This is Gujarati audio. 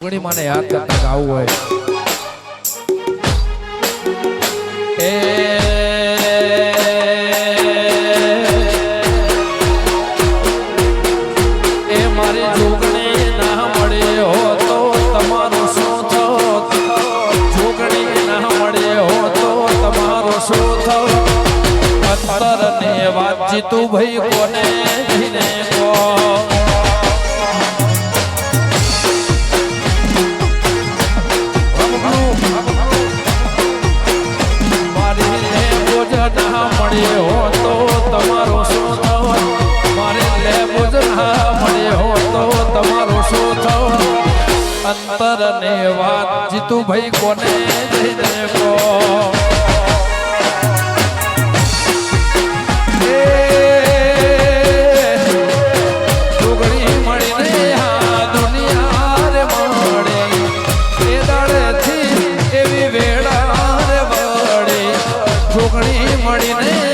ઘણી માને યાદ કરતા ગાવું હોય. એ હો તો તમારો શું થોત ના મળે હો તો તમારો શું થવાનું મારે લેબો જ ના મળે હો તો તમારો શું થવાનું અંતર ને વાત જીતું ભાઈ કોને જઈને કહો એ મળીને